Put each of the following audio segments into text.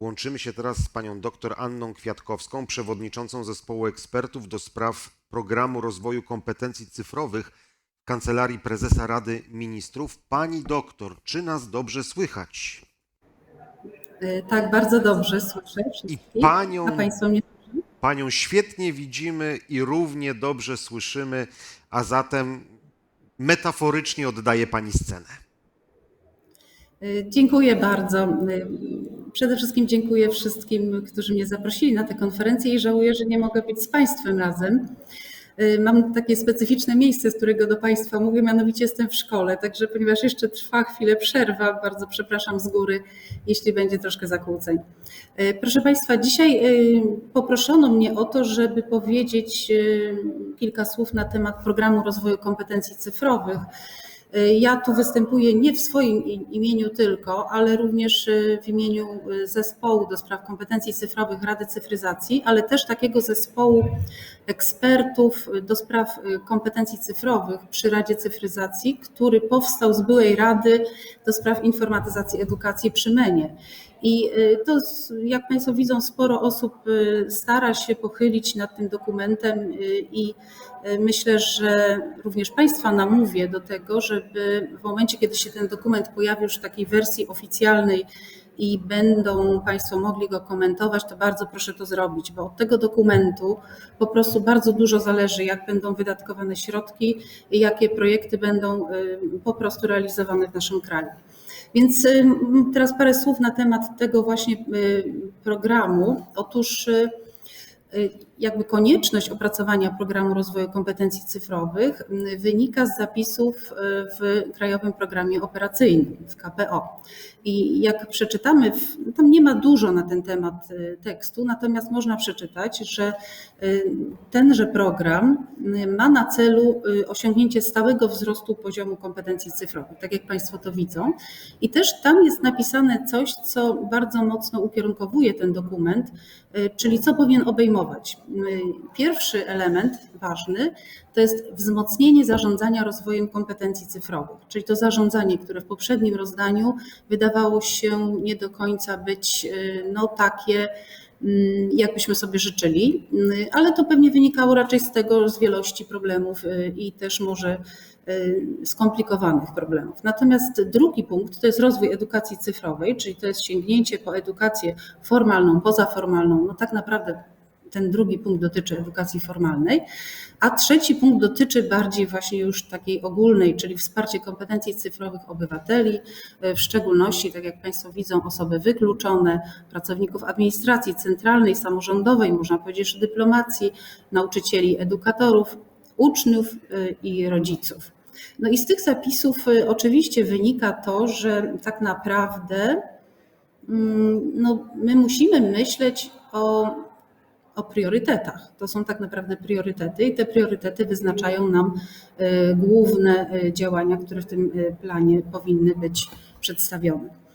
Łączymy się teraz z panią dr Anną Kwiatkowską, przewodniczącą zespołu ekspertów do spraw programu rozwoju kompetencji cyfrowych w Kancelarii Prezesa Rady Ministrów. Pani doktor, czy nas dobrze słychać? Y, Tak, bardzo dobrze słyszę I wszystkich. panią, A Państwo mnie panią świetnie widzimy i równie dobrze słyszymy, a zatem metaforycznie oddaję pani scenę. Y, Dziękuję bardzo. Przede wszystkim dziękuję wszystkim, którzy mnie zaprosili na tę konferencję i żałuję, że nie mogę być z Państwem razem. Y, Mam takie specyficzne miejsce, z którego do Państwa mówię, mianowicie jestem w szkole, także ponieważ jeszcze trwa chwilę przerwa, bardzo przepraszam z góry, jeśli będzie troszkę zakłóceń. Y, Proszę Państwa, dzisiaj y, poproszono mnie o to, żeby powiedzieć kilka słów na temat programu rozwoju kompetencji cyfrowych. Y, Ja tu występuję nie w swoim imieniu tylko, ale również y, w imieniu y, zespołu do spraw kompetencji cyfrowych Rady Cyfryzacji, ale też takiego zespołu ekspertów do spraw kompetencji cyfrowych przy Radzie Cyfryzacji, który powstał z byłej Rady do spraw informatyzacji edukacji przy MENie. I y, to, jak Państwo widzą, sporo osób y, stara się pochylić nad tym dokumentem y, i myślę, że również Państwa namówię do tego, żeby w momencie, kiedy się ten dokument pojawi już w takiej wersji oficjalnej i będą Państwo mogli go komentować, to bardzo proszę to zrobić, bo od tego dokumentu po prostu bardzo dużo zależy, jak będą wydatkowane środki i jakie projekty będą po prostu realizowane w naszym kraju. Więc y, teraz parę słów na temat tego właśnie y, programu. Otóż y, jakby konieczność opracowania programu rozwoju kompetencji cyfrowych wynika z zapisów y, w Krajowym Programie Operacyjnym, w KPO. I jak przeczytamy, w- tam nie ma dużo na ten temat y, tekstu, natomiast można przeczytać, że y, tenże program ma na celu osiągnięcie stałego wzrostu poziomu kompetencji cyfrowych, tak jak Państwo to widzą. I też tam jest napisane coś, co bardzo mocno ukierunkowuje ten dokument, czyli co powinien obejmować. Y, Pierwszy element ważny to jest wzmocnienie zarządzania rozwojem kompetencji cyfrowych, czyli to zarządzanie, które w poprzednim rozdaniu wydawało się nie do końca być y, no, takie, mm, jakbyśmy sobie życzyli, y, ale to pewnie wynikało raczej z tego, z wielości problemów i też może skomplikowanych problemów. Natomiast drugi punkt to jest rozwój edukacji cyfrowej, czyli to jest sięgnięcie po edukację formalną, pozaformalną. No tak naprawdę ten drugi punkt dotyczy edukacji formalnej, a trzeci punkt dotyczy bardziej właśnie już takiej ogólnej, czyli wsparcie kompetencji cyfrowych obywateli, w szczególności, tak jak Państwo widzą, osoby wykluczone, pracowników administracji centralnej, samorządowej, można powiedzieć, że dyplomacji, nauczycieli, edukatorów, uczniów y, i rodziców. No i z tych zapisów y, oczywiście wynika to, że tak naprawdę mm, no, my musimy myśleć o, o priorytetach. To są tak naprawdę priorytety i te priorytety wyznaczają nam y, główne y, działania, które w tym y, planie powinny być przedstawione.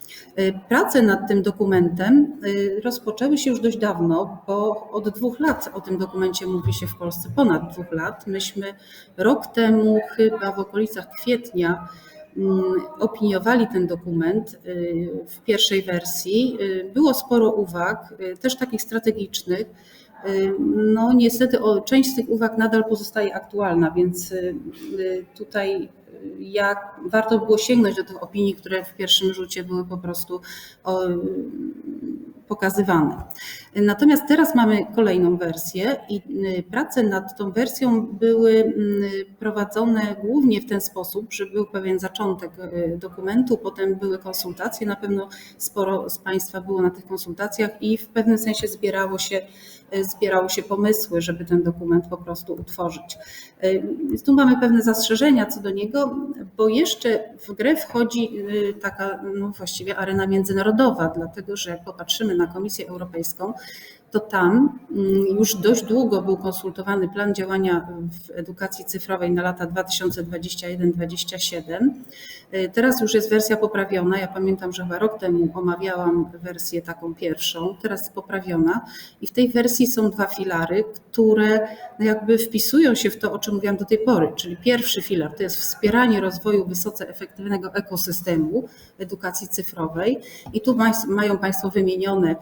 Prace nad tym dokumentem rozpoczęły się już dość dawno, bo od dwóch lat o tym dokumencie mówi się w Polsce, ponad dwóch lat. Myśmy rok temu, chyba w okolicach kwietnia, mm, opiniowali ten dokument w pierwszej wersji. Było sporo uwag, też takich strategicznych. No niestety o, część z tych uwag nadal pozostaje aktualna, więc y, y, tutaj y, jak warto było sięgnąć do tych opinii, które w pierwszym rzucie były po prostu o, pokazywane. Natomiast teraz mamy kolejną wersję i y, prace nad tą wersją były y, prowadzone głównie w ten sposób, że był pewien zaczątek y, dokumentu, potem były konsultacje, na pewno sporo z Państwa było na tych konsultacjach i w pewnym sensie zbierało się, zbierały się pomysły, żeby ten dokument po prostu utworzyć. Tu mamy pewne zastrzeżenia co do niego, bo jeszcze w grę wchodzi taka no właściwie arena międzynarodowa, dlatego że jak popatrzymy na Komisję Europejską, to tam mm, już dość długo był konsultowany plan działania w edukacji cyfrowej na lata 2021-2027. Y, Teraz już jest wersja poprawiona. Ja pamiętam, że chyba rok temu omawiałam wersję taką pierwszą, teraz poprawiona i w tej wersji są dwa filary, które no jakby wpisują się w to, o czym mówiłam do tej pory. Czyli pierwszy filar to jest wspieranie rozwoju wysoce efektywnego ekosystemu edukacji cyfrowej i tu maj- mają Państwo wymienione,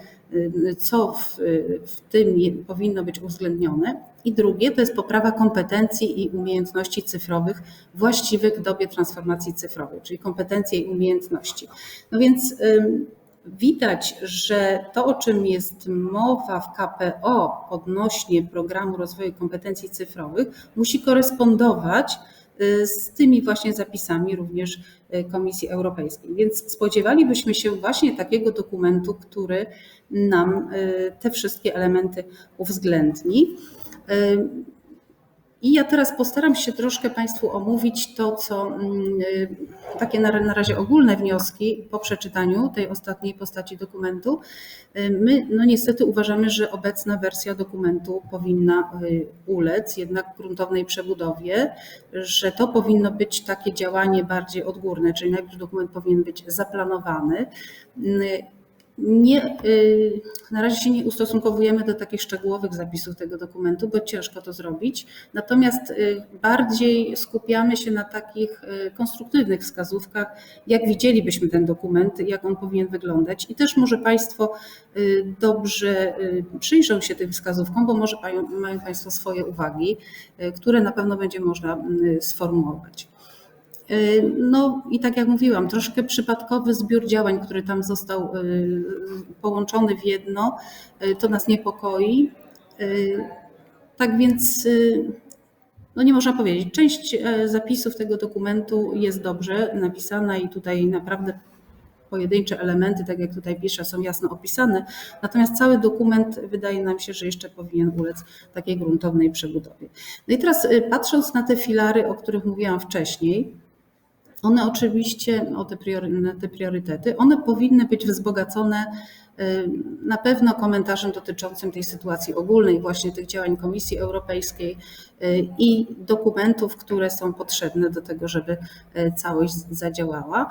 co w, w tym powinno być uwzględnione. I drugie to jest poprawa kompetencji i umiejętności cyfrowych właściwych w dobie transformacji cyfrowej, czyli kompetencje i umiejętności. No więc widać, że to, o czym jest mowa w KPO odnośnie programu rozwoju kompetencji cyfrowych, musi korespondować y, z tymi właśnie zapisami również y, Komisji Europejskiej. Więc spodziewalibyśmy się właśnie takiego dokumentu, który nam y, te wszystkie elementy uwzględni. I ja teraz postaram się troszkę Państwu omówić to, co mm, y, takie na, na razie ogólne wnioski po przeczytaniu tej ostatniej postaci dokumentu. Y, My no niestety uważamy, że obecna wersja dokumentu powinna y, ulec jednak gruntownej przebudowie, że to powinno być takie działanie bardziej odgórne, czyli najpierw dokument powinien być zaplanowany. Nie, y, na razie się nie ustosunkowujemy do takich szczegółowych zapisów tego dokumentu, bo ciężko to zrobić. Natomiast y, bardziej skupiamy się na takich y, konstruktywnych wskazówkach, jak widzielibyśmy ten dokument, jak on powinien wyglądać. I też może Państwo dobrze przyjrzą się tym wskazówkom, bo może mają, Państwo swoje uwagi, które na pewno będzie można sformułować. No i tak jak mówiłam, troszkę przypadkowy zbiór działań, który tam został y, połączony w jedno, y, to nas niepokoi. Y, Tak więc no nie można powiedzieć. Część e, zapisów tego dokumentu jest dobrze napisana i tutaj naprawdę pojedyncze elementy, tak jak tutaj piszę, są jasno opisane. Natomiast cały dokument wydaje nam się, że jeszcze powinien ulec takiej gruntownej przebudowie. No i teraz patrząc na te filary, o których mówiłam wcześniej, one oczywiście, o te, priory, te priorytety, one powinny być wzbogacone y, na pewno komentarzem dotyczącym tej sytuacji ogólnej, właśnie tych działań Komisji Europejskiej y, i dokumentów, które są potrzebne do tego, żeby y, całość zadziałała.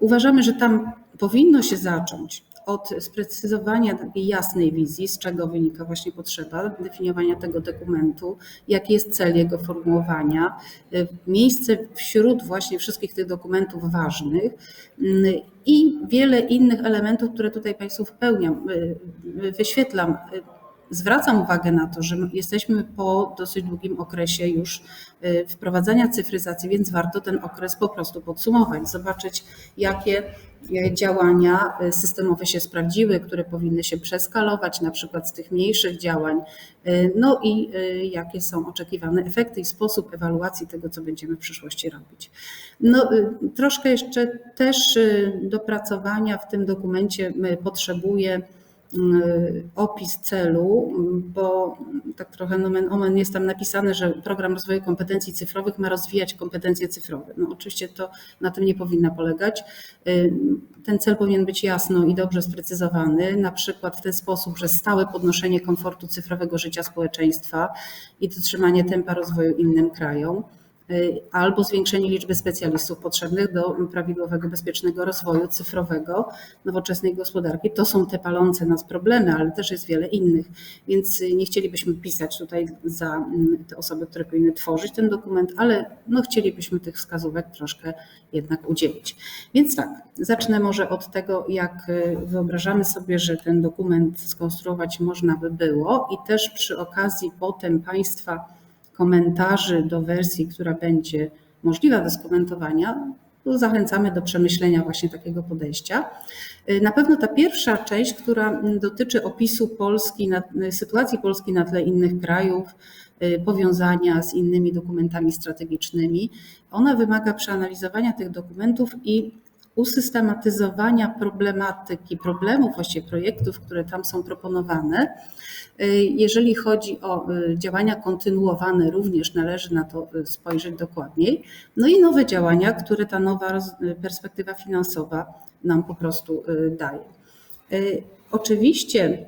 Uważamy, że tam powinno się zacząć od sprecyzowania takiej jasnej wizji, z czego wynika właśnie potrzeba definiowania tego dokumentu, jaki jest cel jego formułowania, y, miejsce wśród właśnie wszystkich tych dokumentów ważnych y, i wiele innych elementów, które tutaj Państwu wypełniam, y, y, wyświetlam. Zwracam uwagę na to, że jesteśmy po dosyć długim okresie już y, wprowadzania cyfryzacji, więc warto ten okres po prostu podsumować, zobaczyć, jakie y, działania y, systemowe się sprawdziły, które powinny się przeskalować, na przykład z tych mniejszych działań, y, no i jakie są oczekiwane efekty i sposób ewaluacji tego, co będziemy w przyszłości robić. No, y, troszkę jeszcze też y, dopracowania w tym dokumencie potrzebuje opis celu, bo tak trochę nomen omen jest tam napisane, że program rozwoju kompetencji cyfrowych ma rozwijać kompetencje cyfrowe. No oczywiście to na tym nie powinna polegać. Y, Ten cel powinien być jasno i dobrze sprecyzowany, na przykład w ten sposób, że stałe podnoszenie komfortu cyfrowego życia społeczeństwa i dotrzymanie tempa rozwoju innym krajom y, albo zwiększenie liczby specjalistów potrzebnych do prawidłowego, bezpiecznego rozwoju cyfrowego nowoczesnej gospodarki. To są te palące nas problemy, ale też jest wiele innych, więc y, nie chcielibyśmy pisać tutaj za mm, te osoby, które powinny tworzyć ten dokument, ale no chcielibyśmy tych wskazówek troszkę jednak udzielić. Więc tak, zacznę może od tego, jak y, wyobrażamy sobie, że ten dokument skonstruować można by było i też przy okazji potem Państwa komentarzy do wersji, która będzie możliwa do skomentowania, to zachęcamy do przemyślenia właśnie takiego podejścia. Y, Na pewno ta pierwsza część, która mm, dotyczy opisu Polski, na- sytuacji Polski na tle innych krajów, y, powiązania z innymi dokumentami strategicznymi, ona wymaga przeanalizowania tych dokumentów i usystematyzowania problematyki, problemów, właściwie projektów, które tam są proponowane. Jeżeli chodzi o y, działania kontynuowane, również należy na to y, spojrzeć dokładniej. No i nowe działania, które ta nowa y, perspektywa finansowa nam po prostu daje. Oczywiście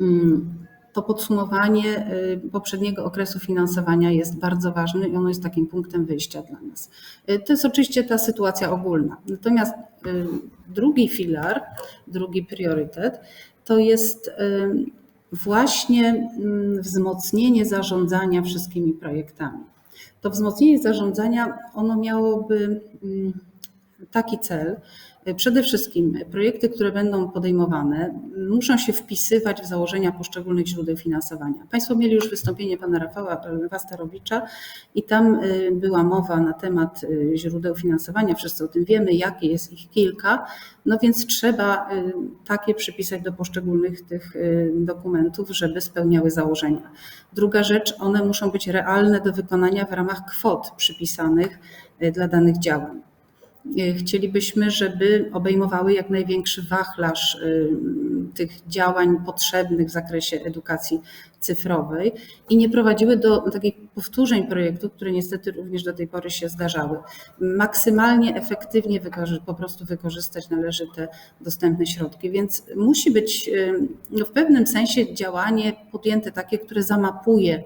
mm, to podsumowanie y, poprzedniego okresu finansowania jest bardzo ważne i ono jest takim punktem wyjścia dla nas. Y, To jest oczywiście ta sytuacja ogólna. Natomiast y, drugi filar, drugi priorytet to jest właśnie mm, wzmocnienie zarządzania wszystkimi projektami. To wzmocnienie zarządzania, ono miałoby mm, taki cel. Przede wszystkim projekty, które będą podejmowane, muszą się wpisywać w założenia poszczególnych źródeł finansowania. Państwo mieli już wystąpienie pana Rafała Wastarowicza i tam y, była mowa na temat y, źródeł finansowania. Wszyscy o tym wiemy, jakie jest ich kilka, no więc trzeba y, takie przypisać do poszczególnych tych dokumentów, żeby spełniały założenia. Druga rzecz, one muszą być realne do wykonania w ramach kwot przypisanych dla danych działań. Y, Chcielibyśmy, żeby obejmowały jak największy wachlarz y, tych działań potrzebnych w zakresie edukacji cyfrowej i nie prowadziły do takich powtórzeń projektów, które niestety również do tej pory się zdarzały. Maksymalnie efektywnie po prostu wykorzystać należy te dostępne środki, więc musi być y, no, w pewnym sensie działanie podjęte takie, które zamapuje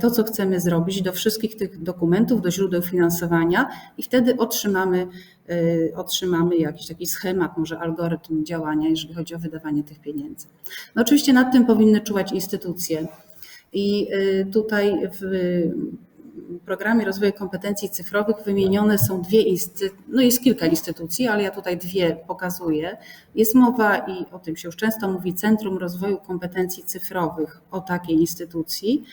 to, co chcemy zrobić, do wszystkich tych dokumentów, do źródeł finansowania i wtedy otrzymamy, e, otrzymamy jakiś taki schemat, może algorytm działania, jeżeli chodzi o wydawanie tych pieniędzy. No oczywiście nad tym powinny czuwać instytucje i e, tutaj w programie rozwoju kompetencji cyfrowych wymienione są dwie instytucje, no jest kilka instytucji, ale ja tutaj dwie pokazuję. Jest mowa i o tym się już często mówi, Centrum Rozwoju Kompetencji Cyfrowych o takiej instytucji.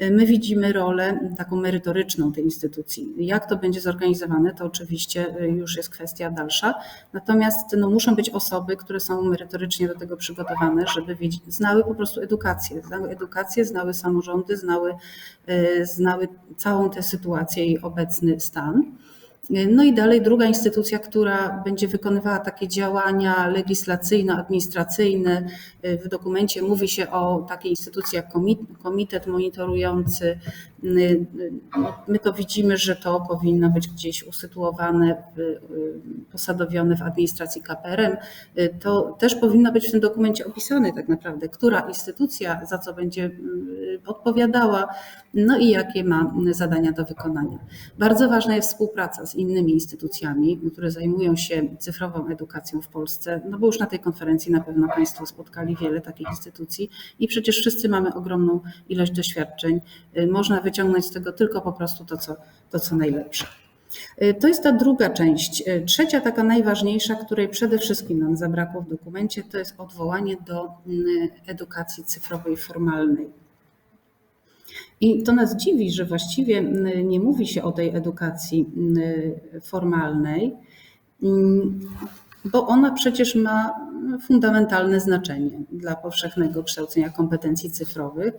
My widzimy rolę taką merytoryczną tej instytucji. Jak to będzie zorganizowane, to oczywiście już jest kwestia dalsza. Natomiast no, muszą być osoby, które są merytorycznie do tego przygotowane, żeby wiedzieć, znały po prostu edukację, znały edukację, znały samorządy, znały, y, znały całą tę sytuację i obecny stan. No i dalej druga instytucja, która będzie wykonywała takie działania legislacyjno-administracyjne. W dokumencie mówi się o takiej instytucji jak komi- komitet monitorujący. My to widzimy, że to powinno być gdzieś usytuowane, posadowione w administracji KPRM. To też powinno być w tym dokumencie opisane tak naprawdę, która instytucja za co będzie odpowiadała, no i jakie ma zadania do wykonania. Bardzo ważna jest współpraca z innymi instytucjami, które zajmują się cyfrową edukacją w Polsce, no bo już na tej konferencji na pewno Państwo spotkali wiele takich instytucji i przecież wszyscy mamy ogromną ilość doświadczeń. Y, Można wyciągnąć z tego tylko po prostu to, co, to, co najlepsze. Y, To jest ta druga część. Y, Trzecia, taka najważniejsza, której przede wszystkim nam zabrakło w dokumencie, to jest odwołanie do mm, edukacji cyfrowej formalnej. I to nas dziwi, że właściwie nie mówi się o tej edukacji formalnej, bo ona przecież ma fundamentalne znaczenie dla powszechnego kształcenia kompetencji cyfrowych.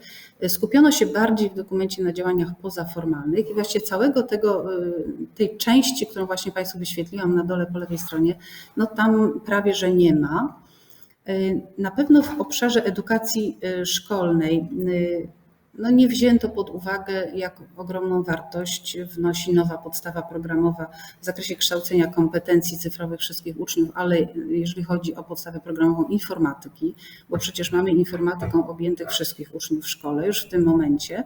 Skupiono się bardziej w dokumencie na działaniach pozaformalnych i właściwie całego tego, y, tej części, którą właśnie Państwu wyświetliłam na dole po lewej stronie, no tam prawie, że nie ma. Y, Na pewno w obszarze edukacji y, szkolnej no nie wzięto pod uwagę, jak ogromną wartość wnosi nowa podstawa programowa w zakresie kształcenia kompetencji cyfrowych wszystkich uczniów, ale jeżeli chodzi o podstawę programową informatyki, bo przecież mamy informatyką objętych wszystkich uczniów w szkole już w tym momencie.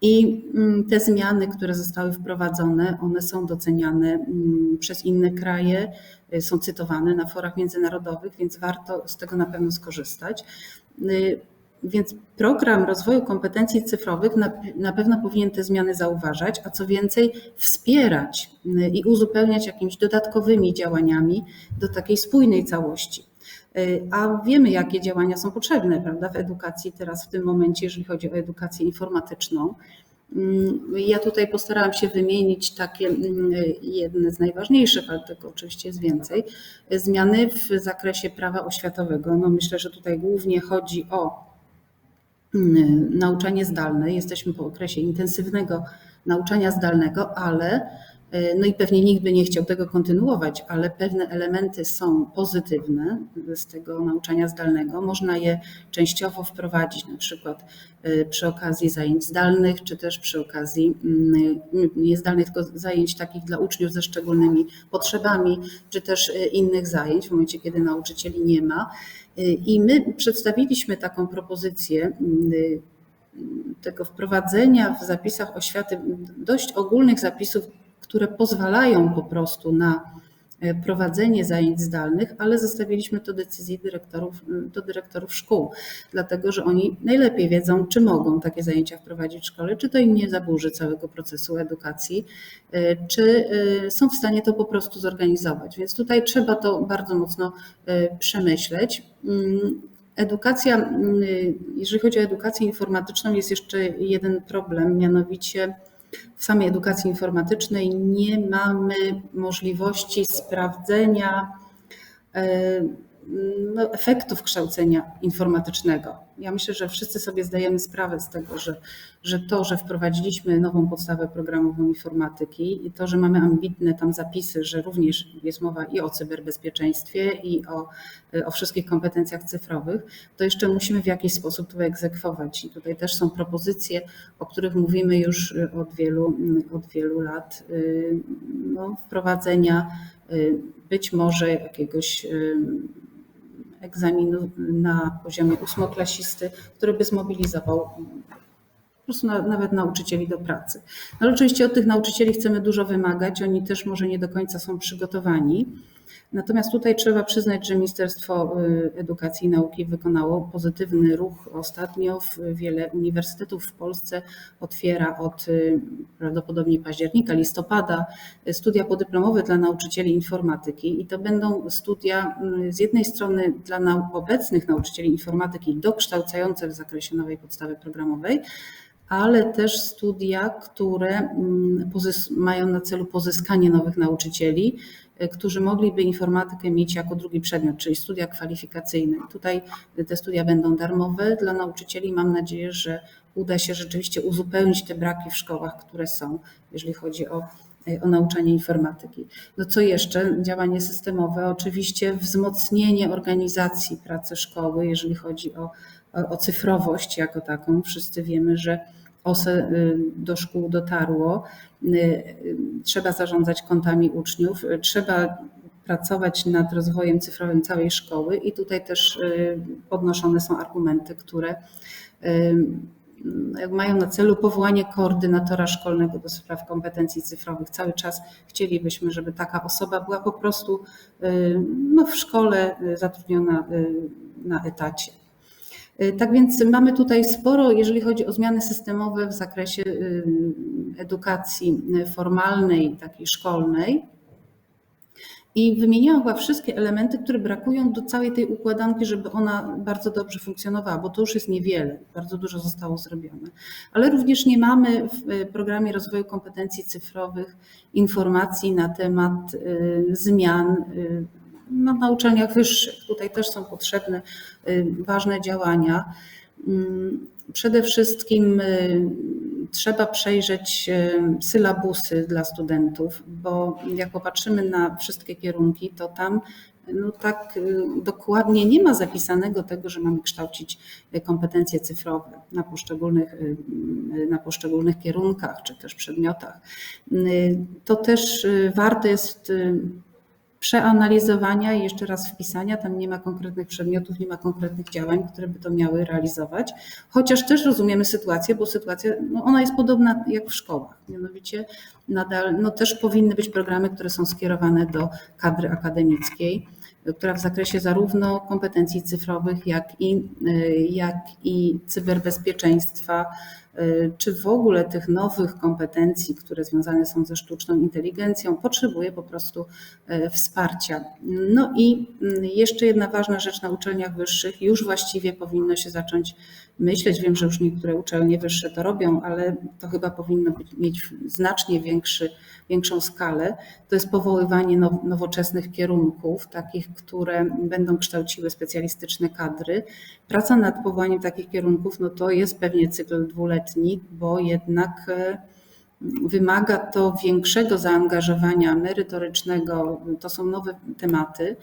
I mm, te zmiany, które zostały wprowadzone, one są doceniane mm, przez inne kraje, y, są cytowane na forach międzynarodowych, więc warto z tego na pewno skorzystać. Y, Więc program rozwoju kompetencji cyfrowych na, na pewno powinien te zmiany zauważać, a co więcej, wspierać y, i uzupełniać jakimiś dodatkowymi działaniami do takiej spójnej całości. Y, A wiemy, jakie działania są potrzebne prawda, w edukacji teraz, w tym momencie, jeżeli chodzi o edukację informatyczną. Mm, Ja tutaj postarałam się wymienić takie mm, jedne z najważniejszych, ale tego oczywiście jest więcej. Zmiany w zakresie prawa oświatowego. No myślę, że tutaj głównie chodzi o nauczanie zdalne. Jesteśmy po okresie intensywnego nauczania zdalnego, ale No i pewnie nikt by nie chciał tego kontynuować, ale pewne elementy są pozytywne z tego nauczania zdalnego. Można je częściowo wprowadzić, na przykład przy okazji zajęć zdalnych, czy też przy okazji mm, nie zdalnych, tylko zajęć takich dla uczniów ze szczególnymi potrzebami, czy też innych zajęć w momencie, kiedy nauczycieli nie ma. I my przedstawiliśmy taką propozycję mm, tego wprowadzenia w zapisach oświaty dość ogólnych zapisów, które pozwalają po prostu na e, prowadzenie zajęć zdalnych, ale zostawiliśmy to decyzji dyrektorów, do dyrektorów szkół, dlatego że oni najlepiej wiedzą, czy mogą takie zajęcia wprowadzić w szkole, czy to im nie zaburzy całego procesu edukacji, e, czy e, są w stanie to po prostu zorganizować. Więc tutaj trzeba to bardzo mocno przemyśleć. Mm, Edukacja, jeżeli chodzi o edukację informatyczną, jest jeszcze jeden problem, mianowicie w samej edukacji informatycznej nie mamy możliwości sprawdzenia e, no, efektów kształcenia informatycznego. Ja myślę, że wszyscy sobie zdajemy sprawę z tego, że, że to, że wprowadziliśmy nową podstawę programową informatyki i to, że mamy ambitne tam zapisy, że również jest mowa i o cyberbezpieczeństwie, i o, o wszystkich kompetencjach cyfrowych, to jeszcze musimy w jakiś sposób to egzekwować. I tutaj też są propozycje, o których mówimy już od wielu, od wielu lat, no, wprowadzenia być może jakiegoś egzaminu na poziomie ósmoklasisty, który by zmobilizował po prostu na, nawet nauczycieli do pracy. No ale oczywiście od tych nauczycieli chcemy dużo wymagać, oni też może nie do końca są przygotowani. Natomiast tutaj trzeba przyznać, że Ministerstwo y, Edukacji i Nauki wykonało pozytywny ruch ostatnio. Wiele uniwersytetów w Polsce otwiera od y, prawdopodobnie października, listopada y, studia podyplomowe dla nauczycieli informatyki i to będą studia z jednej strony dla obecnych nauczycieli informatyki dokształcające w zakresie nowej podstawy programowej, ale też studia, które mm, mają na celu pozyskanie nowych nauczycieli, E, którzy mogliby informatykę mieć jako drugi przedmiot, czyli studia kwalifikacyjne. Tutaj te studia będą darmowe dla nauczycieli. Mam nadzieję, że uda się rzeczywiście uzupełnić te braki w szkołach, które są, jeżeli chodzi o, e, o nauczanie informatyki. No co jeszcze? Działanie systemowe, oczywiście wzmocnienie organizacji pracy szkoły, jeżeli chodzi o, o, o cyfrowość jako taką. Wszyscy wiemy, że OSE y, do szkół dotarło. Y, y, trzeba zarządzać kontami uczniów, trzeba pracować nad rozwojem cyfrowym całej szkoły i tutaj też podnoszone są argumenty, które mają na celu powołanie koordynatora szkolnego do spraw kompetencji cyfrowych. Cały czas chcielibyśmy, żeby taka osoba była po prostu no, w szkole zatrudniona na etacie. Y, tak więc mamy tutaj sporo, jeżeli chodzi o zmiany systemowe w zakresie y, edukacji formalnej, takiej szkolnej. I wymieniłam chyba wszystkie elementy, które brakują do całej tej układanki, żeby ona bardzo dobrze funkcjonowała, bo to już jest niewiele, bardzo dużo zostało zrobione. Ale również nie mamy w y, programie rozwoju kompetencji cyfrowych informacji na temat zmian no, na uczelniach wyższych. Tutaj też są potrzebne y, ważne działania. Mm, przede wszystkim y, trzeba przejrzeć y, sylabusy dla studentów, bo jak popatrzymy na wszystkie kierunki, to tam no tak dokładnie nie ma zapisanego tego, że mamy kształcić kompetencje cyfrowe na poszczególnych, na poszczególnych kierunkach czy też przedmiotach. To też warto jest przeanalizowania i jeszcze raz wpisania. Tam nie ma konkretnych przedmiotów, nie ma konkretnych działań, które by to miały realizować. Chociaż też rozumiemy sytuację, bo sytuacja, no ona jest podobna jak w szkołach. Mianowicie nadal no też powinny być programy, które są skierowane do kadry akademickiej która w zakresie zarówno kompetencji cyfrowych, jak i, jak i cyberbezpieczeństwa, Y, czy w ogóle tych nowych kompetencji, które związane są ze sztuczną inteligencją, potrzebuje po prostu y, wsparcia. No i y, jeszcze jedna ważna rzecz na uczelniach wyższych, już właściwie powinno się zacząć myśleć, wiem, że już niektóre uczelnie wyższe to robią, ale to chyba powinno być, mieć znacznie większy, większą skalę, to jest powoływanie now, nowoczesnych kierunków, takich, które będą kształciły specjalistyczne kadry. Praca nad powołaniem takich kierunków, no to jest pewnie cykl dwuletni, bo jednak Wymaga to większego zaangażowania merytorycznego, to są nowe tematy.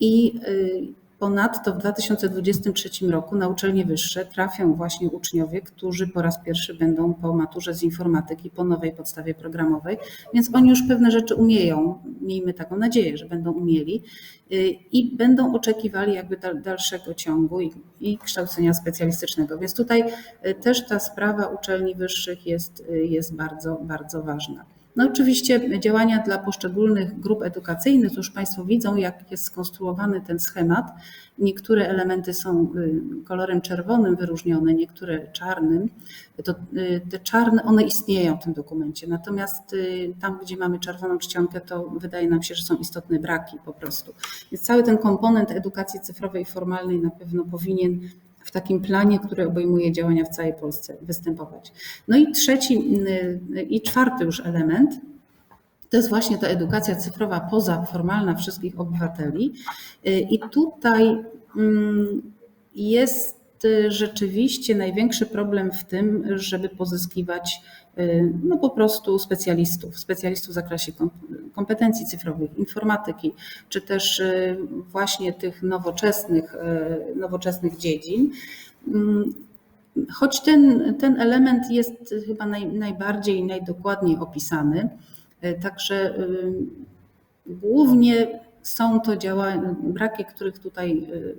I y, ponadto w 2023 roku na uczelnie wyższe trafią właśnie uczniowie, którzy po raz pierwszy będą po maturze z informatyki, po nowej podstawie programowej, więc oni już pewne rzeczy umieją. Miejmy taką nadzieję, że będą umieli y, i będą oczekiwali jakby dal- dalszego ciągu i, i kształcenia specjalistycznego. Więc tutaj y, też ta sprawa uczelni wyższych jest, y, jest bardzo, bardzo ważna. No oczywiście działania dla poszczególnych grup edukacyjnych, to już Państwo widzą, jak jest skonstruowany ten schemat. Niektóre elementy są y, kolorem czerwonym wyróżnione, niektóre czarnym. To, y, te czarne, one istnieją w tym dokumencie, natomiast y, tam, gdzie mamy czerwoną czcionkę, to wydaje nam się, że są istotne braki po prostu. Więc cały ten komponent edukacji cyfrowej i formalnej na pewno powinien takim planie, który obejmuje działania w całej Polsce, występować. No i trzeci y, i czwarty już element to jest właśnie ta edukacja cyfrowa pozaformalna wszystkich obywateli. Y, I tutaj mm, y, rzeczywiście największy problem w tym, żeby pozyskiwać y, no po prostu specjalistów, specjalistów w zakresie kom- kompetencji cyfrowych, informatyki, czy też y, właśnie tych nowoczesnych, nowoczesnych dziedzin. Mm, Choć ten, ten element jest chyba naj, najbardziej najdokładniej opisany, także głównie są to działania, braki, których tutaj, y,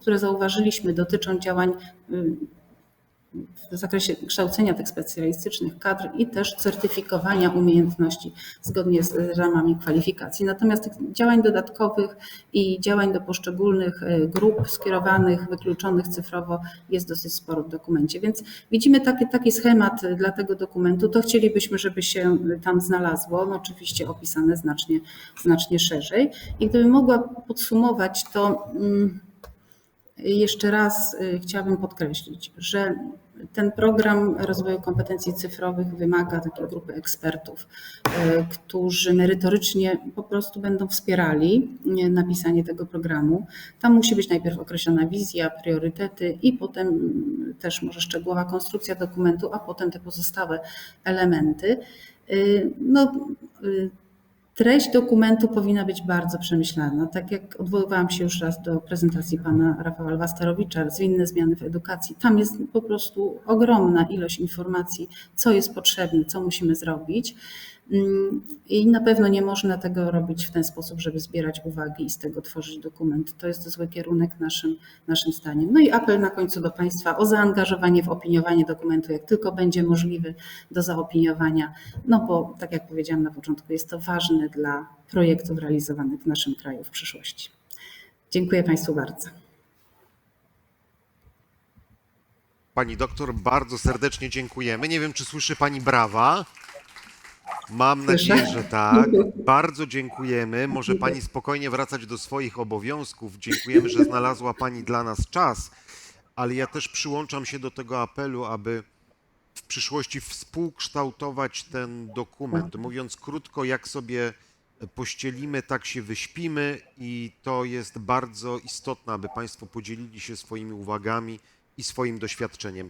które zauważyliśmy, dotyczą działań y, w zakresie kształcenia tych specjalistycznych kadr i też certyfikowania umiejętności zgodnie z ramami kwalifikacji. Natomiast tych działań dodatkowych i działań do poszczególnych y, grup skierowanych, wykluczonych cyfrowo jest dosyć sporo w dokumencie. Więc widzimy taki, taki schemat dla tego dokumentu. To chcielibyśmy, żeby się tam znalazło, no oczywiście opisane znacznie, znacznie szerzej. I gdybym mogła podsumować, to mm, jeszcze raz y, chciałabym podkreślić, że ten program rozwoju kompetencji cyfrowych wymaga takiej grupy ekspertów, y, którzy merytorycznie po prostu będą wspierali y, napisanie tego programu. Tam musi być najpierw określona wizja, priorytety i potem mm, też może szczegółowa konstrukcja dokumentu, a potem te pozostałe elementy. No, Treść dokumentu powinna być bardzo przemyślana. Tak jak odwoływałam się już raz do prezentacji pana Rafała Alwasterowicza, zwinne zmiany w edukacji, tam jest po prostu ogromna ilość informacji, co jest potrzebne, co musimy zrobić. Mm, I na pewno nie można tego robić w ten sposób, żeby zbierać uwagi i z tego tworzyć dokument. To jest zły kierunek naszym, naszym zdaniem. No i apel na końcu do Państwa o zaangażowanie w opiniowanie dokumentu, jak tylko będzie możliwy do zaopiniowania, no bo tak jak powiedziałam na początku, jest to ważne dla projektów realizowanych w naszym kraju w przyszłości. Dziękuję Państwu bardzo. Pani doktor, bardzo serdecznie dziękujemy. Nie wiem, czy słyszy Pani brawa. Mam Słyszę. nadzieję, że tak. Bardzo dziękujemy. Może Pani spokojnie wracać do swoich obowiązków. Dziękujemy, że znalazła Pani dla nas czas, ale ja też przyłączam się do tego apelu, aby w przyszłości współkształtować ten dokument. Mówiąc krótko, jak sobie pościelimy, tak się wyśpimy i to jest bardzo istotne, aby Państwo podzielili się swoimi uwagami i swoim doświadczeniem.